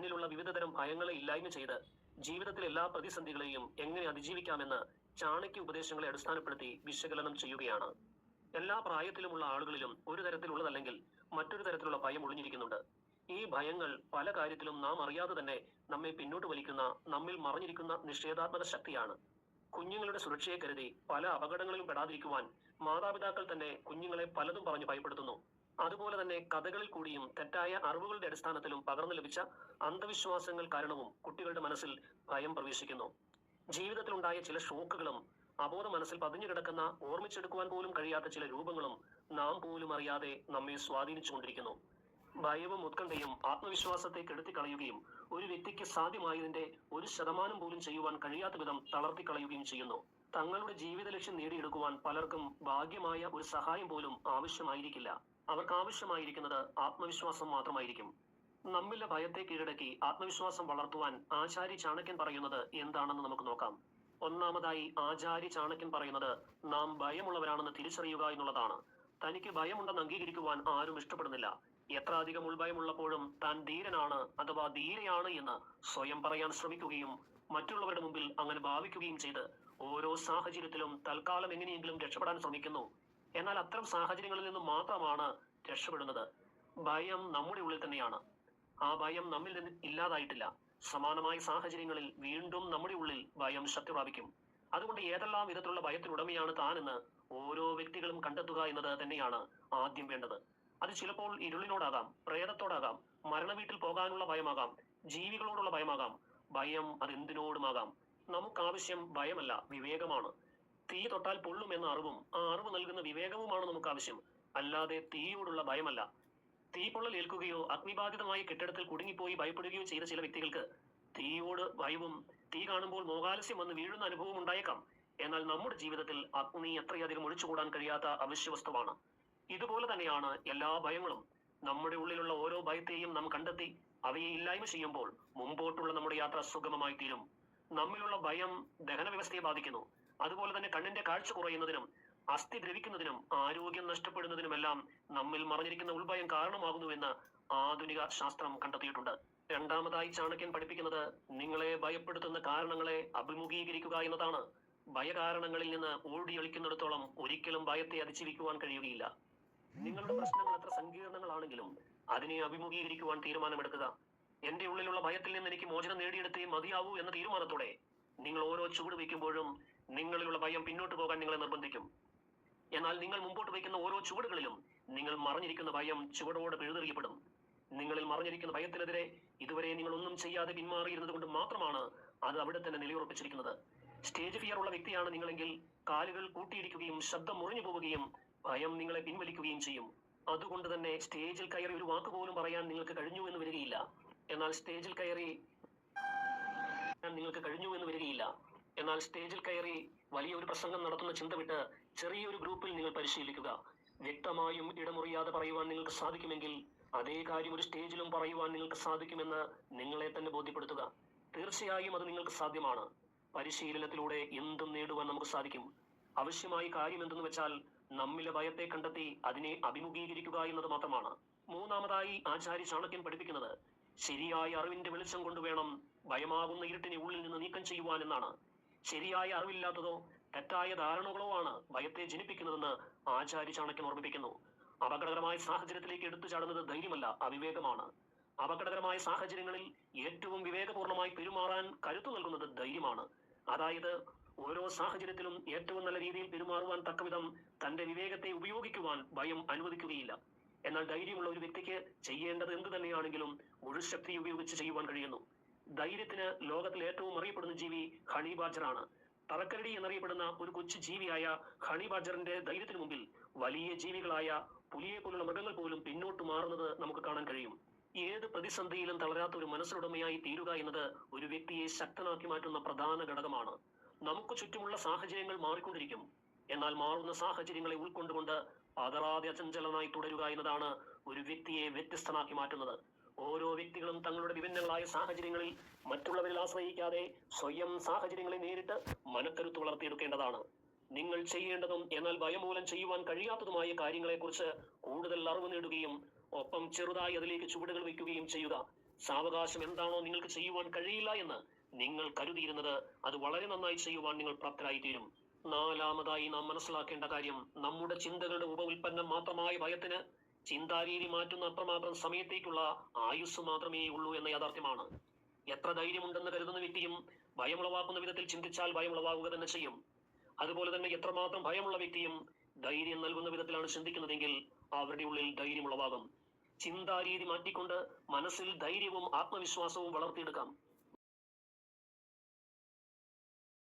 തന്നിലുള്ള വിവിധതരം ഭയങ്ങളെ ഇല്ലായ്മ ചെയ്ത് ജീവിതത്തിലെ എല്ലാ പ്രതിസന്ധികളെയും എങ്ങനെ അതിജീവിക്കാമെന്ന് ചാണക്യ ഉപദേശങ്ങളെ അടിസ്ഥാനപ്പെടുത്തി വിശകലനം ചെയ്യുകയാണ്. എല്ലാ പ്രായത്തിലുമുള്ള ആളുകളിലും ഒരു തരത്തിലുള്ളതല്ലെങ്കിൽ മറ്റൊരു തരത്തിലുള്ള ഭയം ഒളിഞ്ഞിരിക്കുന്നുണ്ട്. ഈ ഭയങ്ങൾ പല കാര്യത്തിലും നാം അറിയാതെ തന്നെ നമ്മെ പിന്നോട്ട് വലിക്കുന്ന നമ്മിൽ മറിഞ്ഞിരിക്കുന്ന നിഷേധാത്മക ശക്തിയാണ്. കുഞ്ഞുങ്ങളുടെ സുരക്ഷയെ കരുതി പല അപകടങ്ങളിലും പെടാതിരിക്കുവാൻ മാതാപിതാക്കൾ തന്നെ കുഞ്ഞുങ്ങളെ പലതും പറഞ്ഞു ഭയപ്പെടുത്തുന്നു. അതുപോലെ തന്നെ കഥകളിൽ കൂടിയും തെറ്റായ അറിവുകളുടെ അടിസ്ഥാനത്തിലും പകർന്നു ലഭിച്ച അന്ധവിശ്വാസങ്ങൾ കാരണവും കുട്ടികളുടെ മനസ്സിൽ ഭയം പ്രവേശിക്കുന്നു. ജീവിതത്തിലുണ്ടായ ചില ഷോക്കുകളും അബോധ മനസ്സിൽ പതിഞ്ഞു കിടക്കുന്ന ഓർമ്മിച്ചെടുക്കുവാൻ പോലും കഴിയാത്ത ചില രൂപങ്ങളും നാം പോലും അറിയാതെ നമ്മെ സ്വാധീനിച്ചുകൊണ്ടിരിക്കുന്നു. ഭയവും ഉത്കണ്ഠയും ആത്മവിശ്വാസത്തെ കെടുത്തി കളയുകയും ഒരു വ്യക്തിക്ക് സാധ്യമായതിന്റെ ഒരു ശതമാനം പോലും ചെയ്യുവാൻ കഴിയാത്ത വിധം തളർത്തി കളയുകയും ചെയ്യുന്നു. തങ്ങളുടെ ജീവിത ലക്ഷ്യം നേടിയെടുക്കുവാൻ പലർക്കും ഭാഗ്യമായ ഒരു സഹായം പോലും ആവശ്യമായിരിക്കില്ല. അവർക്ക് ആവശ്യമായിരിക്കുന്നത് ആത്മവിശ്വാസം മാത്രമായിരിക്കും. നമ്മിലെ ഭയത്തെ കീഴടക്കി ആത്മവിശ്വാസം വളർത്തുവാൻ ആചാര്യ ചാണക്യൻ പറയുന്നത് എന്താണെന്ന് നമുക്ക് നോക്കാം. ഒന്നാമതായി ആചാര്യ ചാണക്യൻ പറയുന്നത് നാം ഭയമുള്ളവരാണെന്ന് തിരിച്ചറിയുക എന്നുള്ളതാണ്. തനിക്ക് ഭയമുണ്ടെന്ന് അംഗീകരിക്കുവാൻ ആരും ഇഷ്ടപ്പെടുന്നില്ല. എത്ര അധികം ഉൾഭയമുള്ളപ്പോഴും താൻ ധീരനാണ് അഥവാ ധീരയാണ് എന്ന് സ്വയം പറയാൻ ശ്രമിക്കുകയും മറ്റുള്ളവരുടെ മുമ്പിൽ അങ്ങനെ ഭാവിക്കുകയും ചെയ്ത് ഓരോ സാഹചര്യത്തിലും തൽക്കാലം എങ്ങനെയെങ്കിലും രക്ഷപ്പെടാൻ ശ്രമിക്കുന്നു. എന്നാൽ അത്തരം സാഹചര്യങ്ങളിൽ നിന്ന് മാത്രമാണ് രക്ഷപ്പെടുന്നത്. ഭയം നമ്മുടെ ഉള്ളിൽ തന്നെയാണ്. ആ ഭയം നമ്മിൽ നിന്ന് ഇല്ലാതായിട്ടില്ല. സമാനമായ സാഹചര്യങ്ങളിൽ വീണ്ടും നമ്മുടെ ഉള്ളിൽ ഭയം ശക്തി പ്രാപിക്കും അതുകൊണ്ട് ഏതെല്ലാം വിധത്തിലുള്ള ഭയത്തിനുടമയാണ് താനെന്ന് ഓരോ വ്യക്തികളും കണ്ടെത്തുക എന്നത് തന്നെയാണ് ആദ്യം വേണ്ടത്. അത് ചിലപ്പോൾ ഇരുളിനോടാകാം പ്രേതത്തോടാകാം മരണവീട്ടിൽ പോകാനുള്ള ഭയമാകാം ജീവികളോടുള്ള ഭയമാകാം. ഭയം അതെന്തിനോടുമാകാം നമുക്കാവശ്യം ഭയമല്ല വിവേകമാണ്. തീ തൊട്ടാൽ പൊള്ളും എന്ന അറിവും ആ അറിവ് നൽകുന്ന വിവേകവുമാണ് നമുക്ക് ആവശ്യം അല്ലാതെ തീയോടുള്ള ഭയമല്ല. തീപ്പൊള്ളൽ ഏൽക്കുകയോ അഗ്നിബാധിതമായ കെട്ടിടത്തിൽ കുടുങ്ങിപ്പോയി ഭയപ്പെടുകയോ ചെയ്ത ചില വ്യക്തികൾക്ക് തീയോട് ഭയവും തീ കാണുമ്പോൾ മോകാലസ്യം വന്ന് വീഴുന്ന അനുഭവം ഉണ്ടായേക്കാം. എന്നാൽ നമ്മുടെ ജീവിതത്തിൽ അഗ്നി എത്രയധികം ഒഴിച്ചുകൂടാൻ കഴിയാത്ത അവശ്യ വസ്തുവാണ് ഇതുപോലെ തന്നെയാണ് എല്ലാ ഭയങ്ങളും. നമ്മുടെ ഉള്ളിലുള്ള ഓരോ ഭയത്തെയും നാം കണ്ടെത്തി അവയെ ഇല്ലായ്മ ചെയ്യുമ്പോൾ മുമ്പോട്ടുള്ള നമ്മുടെ യാത്ര സുഗമമായി തീരും നമ്മിലുള്ള ഭയം ദഹന വ്യവസ്ഥയെ ബാധിക്കുന്നു. അതുപോലെ തന്നെ കണ്ണിന്റെ കാഴ്ച കുറയുന്നതിനും അസ്ഥി ദ്രവിക്കുന്നതിനും ആരോഗ്യം നഷ്ടപ്പെടുന്നതിനുമെല്ലാം നമ്മിൽ മറഞ്ഞിരിക്കുന്ന ഉൾഭയം കാരണമാകുന്നുവെന്ന് ആധുനിക ശാസ്ത്രം കണ്ടെത്തിയിട്ടുണ്ട്. രണ്ടാമതായി ചാണക്യൻ പഠിപ്പിക്കുന്നത് നിങ്ങളെ ഭയപ്പെടുത്തുന്ന കാരണങ്ങളെ അഭിമുഖീകരിക്കുക എന്നതാണ്. ഭയകാരണങ്ങളിൽ നിന്ന് ഓടിയൊളിക്കുന്നിടത്തോളം ഒരിക്കലും ഭയത്തെ അതിജീവിക്കുവാൻ കഴിയുകയില്ല. നിങ്ങളുടെ പ്രശ്നങ്ങൾ എത്ര സങ്കീർണങ്ങളാണെങ്കിലും അതിനെ അഭിമുഖീകരിക്കുവാൻ തീരുമാനമെടുക്കുക. എന്റെ ഉള്ളിലുള്ള ഭയത്തിൽ നിന്ന് എനിക്ക് മോചനം നേടിയെടുത്തേ മതിയാവൂ എന്ന തീരുമാനത്തോടെ നിങ്ങൾ ഓരോ ചുവട് വയ്ക്കുമ്പോഴും നിങ്ങളിലുള്ള ഭയം പിന്നോട്ട് പോകാൻ നിങ്ങളെ നിർബന്ധിക്കും. എന്നാൽ നിങ്ങൾ മുമ്പോട്ട് വയ്ക്കുന്ന ഓരോ ചുവടുകളിലും നിങ്ങൾ മറിഞ്ഞിരിക്കുന്ന ഭയം ചുവടോട് പിഴുതെറിയപ്പെടും. നിങ്ങളിൽ മറിഞ്ഞിരിക്കുന്ന ഭയത്തിനെതിരെ ഇതുവരെ നിങ്ങൾ ഒന്നും ചെയ്യാതെ പിന്മാറിയിരുന്നത് കൊണ്ട് മാത്രമാണ് അത് അവിടെ തന്നെ നിലയുറപ്പിച്ചിരിക്കുന്നത്. സ്റ്റേജ് ഫിയർ ഉള്ള വ്യക്തിയാണ് നിങ്ങളെങ്കിൽ കാലുകൾ കൂട്ടിയിരിക്കുകയും ശബ്ദം മുറിഞ്ഞു പോവുകയും ഭയം നിങ്ങളെ പിൻവലിക്കുകയും ചെയ്യും. അതുകൊണ്ട് തന്നെ സ്റ്റേജിൽ കയറി ഒരു വാക്ക് പോലും പറയാൻ നിങ്ങൾക്ക് കഴിഞ്ഞു എന്ന് വരികയില്ല. എന്നാൽ സ്റ്റേജിൽ കയറി നിങ്ങൾക്ക് കഴിഞ്ഞു എന്ന് വരികയില്ല. എന്നാൽ സ്റ്റേജിൽ കയറി വലിയൊരു പ്രസംഗം നടത്തുന്ന ചിന്ത വിട്ട് ചെറിയൊരു ഗ്രൂപ്പിൽ നിങ്ങൾ പരിശീലിക്കുക. വ്യക്തമായും ഇടമുറിയാതെ പറയുവാൻ നിങ്ങൾക്ക് സാധിക്കുമെങ്കിൽ അതേ കാര്യം ഒരു സ്റ്റേജിലും പറയുവാൻ നിങ്ങൾക്ക് സാധിക്കുമെന്ന് നിങ്ങളെ തന്നെ ബോധ്യപ്പെടുത്തുക. തീർച്ചയായും അത് നിങ്ങൾക്ക് സാധ്യമാണ്. പരിശീലനത്തിലൂടെ എന്തും നേടുവാൻ നമുക്ക് സാധിക്കും. ആവശ്യമായ കാര്യം എന്തെന്ന് വെച്ചാൽ നമ്മിലെ ഭയത്തെ കണ്ടെത്തി അതിനെ അഭിമുഖീകരിക്കുക എന്നത് മാത്രമാണ്. മൂന്നാമതായി ആചാര്യ ചാണക്യൻ പഠിപ്പിക്കുന്നത് ശരിയായ അറിവിന്റെ വെളിച്ചം കൊണ്ടുവേണം ഭയമാകുന്ന ഇരുട്ടിനെ ഉള്ളിൽ നിന്ന് നീക്കം ചെയ്യുവാൻ എന്നാണ്. ശരിയായ അറിവില്ലാത്തതോ തെറ്റായ ധാരണകളോ ആണ് ഭയത്തെ ജനിപ്പിക്കുന്നതെന്ന് ആചാര്യ ചാണക്യൻ ഓർമ്മിപ്പിക്കുന്നു. അപകടകരമായ സാഹചര്യത്തിലേക്ക് എടുത്തു ചാടുന്നത് ധൈര്യമല്ല അവിവേകമാണ്. അപകടകരമായ സാഹചര്യങ്ങളിൽ ഏറ്റവും വിവേകപൂർണമായി പെരുമാറാൻ കരുത്തു നൽകുന്നത് ധൈര്യമാണ്. അതായത് ഓരോ സാഹചര്യത്തിലും ഏറ്റവും നല്ല രീതിയിൽ പെരുമാറുവാൻ തക്കവിധം തന്റെ വിവേകത്തെ ഉപയോഗിക്കുവാൻ ഭയം അനുവദിക്കുകയില്ല. എന്നാൽ ധൈര്യമുള്ള ഒരു വ്യക്തിക്ക് ചെയ്യേണ്ടത് എന്ത് തന്നെയാണെങ്കിലും മുഴുശക്തി ഉപയോഗിച്ച് ചെയ്യുവാൻ കഴിയുന്നു. ധൈര്യത്തിന് ലോകത്തിൽ ഏറ്റവും അറിയപ്പെടുന്ന ജീവി ഹണി ബാജറാണ്. തറക്കരടി എന്നറിയപ്പെടുന്ന ഒരു കൊച്ചു ജീവിയായ ഹണി ബാജറിന്റെ ധൈര്യത്തിന് മുമ്പിൽ വലിയ ജീവികളായ പുലിയെ പോലുള്ള മൃഗങ്ങൾ പോലും പിന്നോട്ട് മാറുന്നത് നമുക്ക് കാണാൻ കഴിയും. ഏത് പ്രതിസന്ധിയിലും തളരാത്ത ഒരു മനസ്സിലുടമയായി തീരുക എന്നത് ഒരു വ്യക്തിയെ ശക്തനാക്കി മാറ്റുന്ന പ്രധാന ഘടകമാണ്. നമുക്ക് ചുറ്റുമുള്ള സാഹചര്യങ്ങൾ മാറിക്കൊണ്ടിരിക്കും. എന്നാൽ മാറുന്ന സാഹചര്യങ്ങളെ ഉൾക്കൊണ്ടുകൊണ്ട് പതറാതെ അചഞ്ചലനായി തുടരുക എന്നതാണ് ഒരു വ്യക്തിയെ വ്യത്യസ്തനാക്കി മാറ്റുന്നത്. ഓരോ വ്യക്തികളും തങ്ങളുടെ വിഭിന്നങ്ങളായ സാഹചര്യങ്ങളിൽ മറ്റുള്ളവരിൽ ആശ്രയിക്കാതെ സ്വയം സാഹചര്യങ്ങളെ നേരിട്ട് മനക്കരുത്ത് വളർത്തിയെടുക്കേണ്ടതാണ്. നിങ്ങൾ ചെയ്യേണ്ടതും എന്നാൽ ഭയം മൂലം ചെയ്യുവാൻ കഴിയാത്തതുമായ കാര്യങ്ങളെക്കുറിച്ച് കൂടുതൽ അറിവ് നേടുകയും ഒപ്പം ചെറുതായി അതിലേക്ക് ചുവടുകൾ വയ്ക്കുകയും ചെയ്യുക. സാവകാശം എന്താണോ നിങ്ങൾക്ക് ചെയ്യുവാൻ കഴിയില്ല എന്ന് നിങ്ങൾ കരുതിയിരുന്നത് അത് വളരെ നന്നായി ചെയ്യുവാൻ നിങ്ങൾ പ്രാപ്തരായി തീരും നാലാമതായി നാം മനസ്സിലാക്കേണ്ട കാര്യം നമ്മുടെ ചിന്തകളുടെ ഉപ ഉൽപ്പന്നം മാത്രമായ ഭയത്തിന് ചിന്താരീതി മാറ്റുന്ന അത്രമാത്രം സമയത്തേക്കുള്ള ആയുസ് മാത്രമേ ഉള്ളൂ എന്ന യാഥാർത്ഥ്യമാണ്. എത്ര ധൈര്യമുണ്ടെന്ന് കരുതുന്ന വ്യക്തിയും ഭയമുളവാക്കുന്ന വിധത്തിൽ ചിന്തിച്ചാൽ ഭയമുളവാകുക തന്നെ ചെയ്യും. അതുപോലെ തന്നെ എത്രമാത്രം ഭയമുള്ള വ്യക്തിയും ധൈര്യം നൽകുന്ന വിധത്തിലാണ് ചിന്തിക്കുന്നതെങ്കിൽ അവരുടെ ഉള്ളിൽ ധൈര്യം ഉളവാകും ചിന്താരീതി മാറ്റിക്കൊണ്ട് മനസ്സിൽ ധൈര്യവും ആത്മവിശ്വാസവും വളർത്തിയെടുക്കാം.